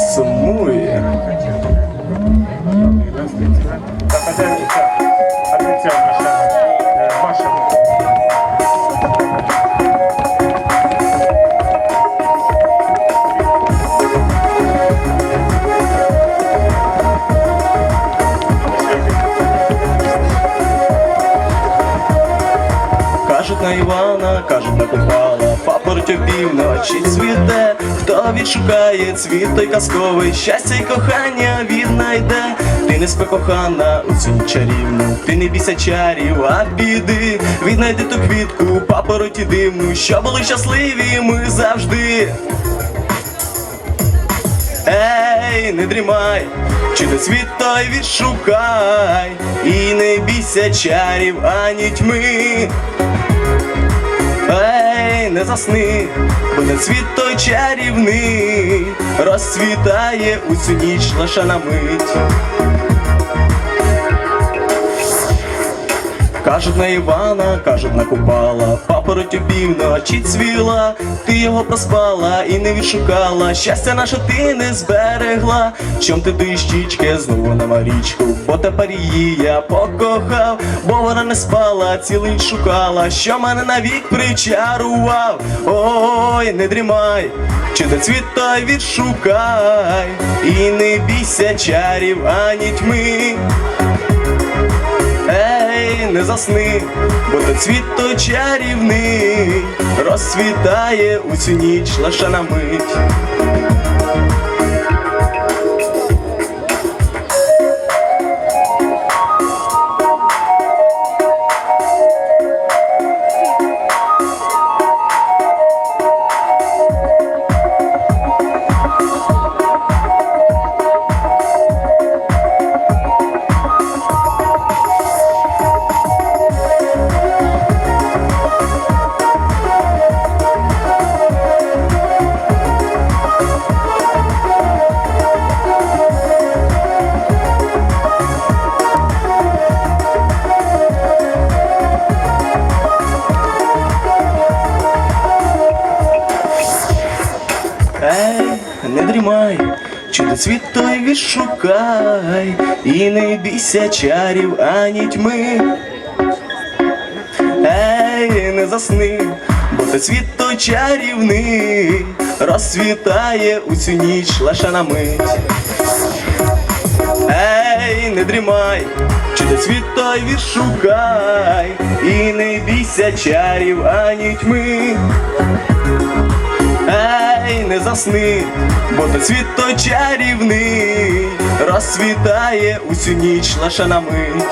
semua Івана, кажуть на Купала, папороть опівночі цвіте, хто відшукає цвіт той казковий, щастя й кохання віднайде. Ти не спи кохана у цю чарівну, ти не бійся чарів, а піди, віднайди ту квітку, папороті дивну, що були щасливі ми завжди. Ей, не дрімай, чи до світ той відшукай, і не бійся чарів ані тьми. Не засни, бо не цвіт той чарівний, розцвітає усю ніч лише на мить. Кажуть на Івана, кажуть на Купала, папороть у півночі цвіла, ти його проспала і не відшукала. Щастя наше ти не зберегла. Чом ти до щічки знову на марічку? Бо тепер її я покохав, бо вона не спала, ніч шукала, що мене навік причарував. Ой, не дрімай, чи до цвіт той відшукай, і не бійся чарів ані тьми. Не засни, бо то цвіт той чарівний розцвітає усю ніч лише на мить. Не дрімай, чудо цвіт той відшукай, і не бійся чарів ані тьми. Ей, не засни, бо то цвіт той чарівний розцвітає у цю ніч лише на мить. Ей, не дрімай, чудо цвіт той відшукай, і не бійся чарів ані тьми. Ей, не засни, бо то цвіт той чарівний розцвітає усю ніч лише на мить.